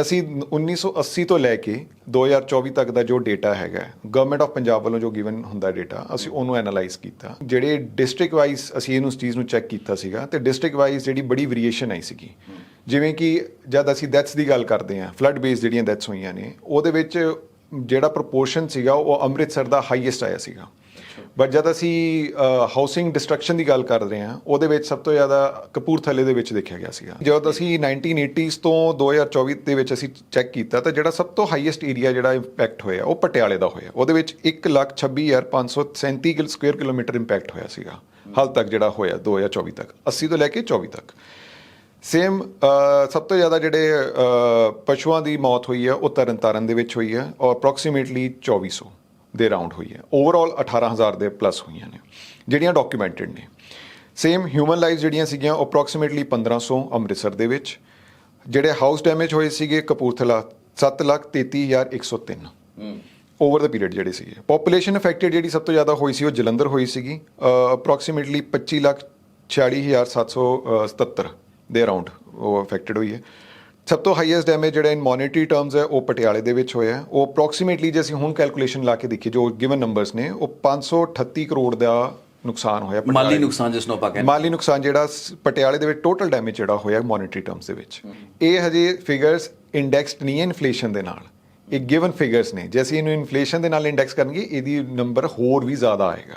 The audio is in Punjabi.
ਅਸੀਂ 1980 ਤੋਂ ਲੈ ਕੇ 2024 ਤੱਕ ਦਾ ਜੋ ਡੇਟਾ ਹੈਗਾ ਗਵਰਨਮੈਂਟ ਆਫ ਪੰਜਾਬ ਵੱਲੋਂ ਜੋ ਗਿਵਨ ਹੁੰਦਾ ਡੇਟਾ ਅਸੀਂ ਉਹਨੂੰ ਐਨਾਲਾਈਜ਼ ਕੀਤਾ। ਜਿਹੜੇ ਡਿਸਟ੍ਰਿਕਟ ਵਾਈਜ਼ ਅਸੀਂ ਇਹਨੂੰ ਚੀਜ਼ ਨੂੰ ਚੈੱਕ ਕੀਤਾ ਸੀਗਾ ਤੇ ਡਿਸਟ੍ਰਿਕਟ ਵਾਈਜ਼ ਜਿਹੜੀ ਬੜੀ ਵੇਰੀਏਸ਼ਨ ਆਈ ਸੀਗੀ। ਜਿਵੇਂ ਕਿ ਜਦ ਅਸੀਂ ਡੈਥਸ ਦੀ ਗੱਲ ਕਰਦੇ ਹਾਂ ਫਲੱਡ ਬੇਸ ਜਿਹੜੀਆਂ ਡੈਥਸ ਹੋਈਆਂ ਨੇ, ਉਹਦੇ ਵਿੱਚ ਜਿਹੜਾ ਪ੍ਰੋਪੋਰਸ਼ਨ ਸੀਗਾ ਉਹ ਅੰਮ੍ਰਿਤਸਰ ਦਾ ਹਾਈਐਸਟ ਆਇਆ ਸੀਗਾ। ਬਟ ਜਦ ਅਸੀਂ ਹਾਊਸਿੰਗ ਡਿਸਟਰਕਸ਼ਨ ਦੀ ਗੱਲ ਕਰ ਰਹੇ ਹਾਂ, ਉਹਦੇ ਵਿੱਚ ਸਭ ਤੋਂ ਜ਼ਿਆਦਾ ਕਪੂਰਥਲੇ ਦੇ ਵਿੱਚ ਦੇਖਿਆ ਗਿਆ ਸੀਗਾ। ਜਦ ਅਸੀਂ 1980s ਤੋਂ 2024 ਦੇ ਵਿੱਚ ਅਸੀਂ ਚੈੱਕ ਕੀਤਾ, ਤਾਂ ਜਿਹੜਾ ਸਭ ਤੋਂ ਹਾਈਐਸਟ ਏਰੀਆ ਜਿਹੜਾ ਇੰਪੈਕਟ ਹੋਇਆ, ਉਹ ਪਟਿਆਲੇ ਦਾ ਹੋਇਆ। ਉਹਦੇ ਵਿੱਚ 126537 ਕਿਲ ਸਕੁਅਰ ਕਿਲੋਮੀਟਰ ਇੰਪੈਕਟ ਹੋਇਆ ਸੀਗਾ, ਹਾਲ ਤੱਕ ਜਿਹੜਾ ਹੋਇਆ 2024 ਤੱਕ 80 ਤੋਂ ਲੈ ਕੇ 24 ਤੱਕ। ਸੇਮ ਸਭ ਤੋਂ ਜ਼ਿਆਦਾ ਜਿਹੜੇ ਪਸ਼ੂਆਂ ਦੀ ਮੌਤ ਹੋਈ ਹੈ, ਉਹ ਤਰਨਤਾਰਨ ਦੇ ਵਿੱਚ ਹੋਈ ਹੈ, ਔਰ ਅਪਰੋਕਸੀਮੇਟਲੀ 2400 ਦੇ ਰਾਉਂਡ ਹੋਈ ਹੈ। ਓਵਰਆਲ 18000 ਦੇ ਪਲੱਸ ਹੋਈਆਂ ਨੇ ਜਿਹੜੀਆਂ ਡਾਕੂਮੈਂਟਡ ਨੇ। ਸੇਮ ਹਿਊਮਨ ਲਾਈਫ ਜਿਹੜੀਆਂ ਸੀਗੀਆਂ ਅਪਰੋਕਸੀਮੇਟਲੀ 1500 ਅੰਮ੍ਰਿਤਸਰ ਦੇ ਵਿੱਚ ਜਿਹੜੇ ਹਾਊਸ ਡੈਮੇਜ ਹੋਏ ਸੀਗੇ ਕਪੂਰਥਲਾ 733103 ਓਵਰ ਦਾ ਪੀਰੀਅਡ ਜਿਹੜੇ ਸੀਗੇ। ਪੋਪੂਲੇਸ਼ਨ ਅਫੈਕਟਡ ਜਿਹੜੀ ਸਭ ਤੋਂ ਜ਼ਿਆਦਾ ਹੋਈ ਸੀ ਉਹ ਜਲੰਧਰ ਹੋਈ ਸੀਗੀ ਅਪਰੋਕਸੀਮੇਟਲੀ 25,46,777 ਦੇ ਅਰਾਊਂਡ ਉਹ ਅਫੈਕਟਡ ਹੋਈ ਹੈ। ਸਭ ਤੋਂ ਹਾਈਐਸਟ ਡੈਮੇਜ ਜਿਹੜਾ ਇਨ ਮੋਨਿਟਰੀ ਟਰਮਸ ਹੈ ਉਹ ਪਟਿਆਲੇ ਦੇ ਵਿੱਚ ਹੋਇਆ। ਉਹ ਅਪਰੋਕਸੀਮੇਟਲੀ ਜੇ ਅਸੀਂ ਹੁਣ ਕੈਲਕੂਲੇਸ਼ਨ ਲਾ ਕੇ ਦੇਖੀਏ ਜੋ ਗਿਵਨ ਨੰਬਰਸ ਨੇ ਉਹ 538 ਕਰੋੜ ਦਾ ਨੁਕਸਾਨ ਹੋਇਆ ਮਾਲੀ। ਨੁਕਸਾਨ ਜਿਸ ਨੂੰ ਆਪਾਂ ਕਹਿੰਦੇ ਮਾਲੀ ਨੁਕਸਾਨ ਜਿਹੜਾ ਪਟਿਆਲੇ ਦੇ ਵਿੱਚ ਟੋਟਲ ਡੈਮੇਜ ਜਿਹੜਾ ਹੋਇਆ ਮੋਨਿਟਰੀ ਟਰਮਸ ਦੇ ਵਿੱਚ। ਇਹ ਹਜੇ ਫਿਗਰਸ ਇੰਡੈਕਸਡ ਨਹੀਂ ਹੈ ਇਨਫਲੇਸ਼ਨ ਦੇ ਨਾਲ। ਇਹ ਗਿਵਨ ਫਿਗਰਸ ਨੇ। ਜੇ ਅਸੀਂ ਇਹਨੂੰ ਇਨਫਲੇਸ਼ਨ ਦੇ ਨਾਲ ਇੰਡੈਕਸ ਕਰਾਂਗੇ ਇਹਦੀ ਨੰਬਰ ਹੋਰ ਵੀ ਜ਼ਿਆਦਾ ਆਏਗਾ।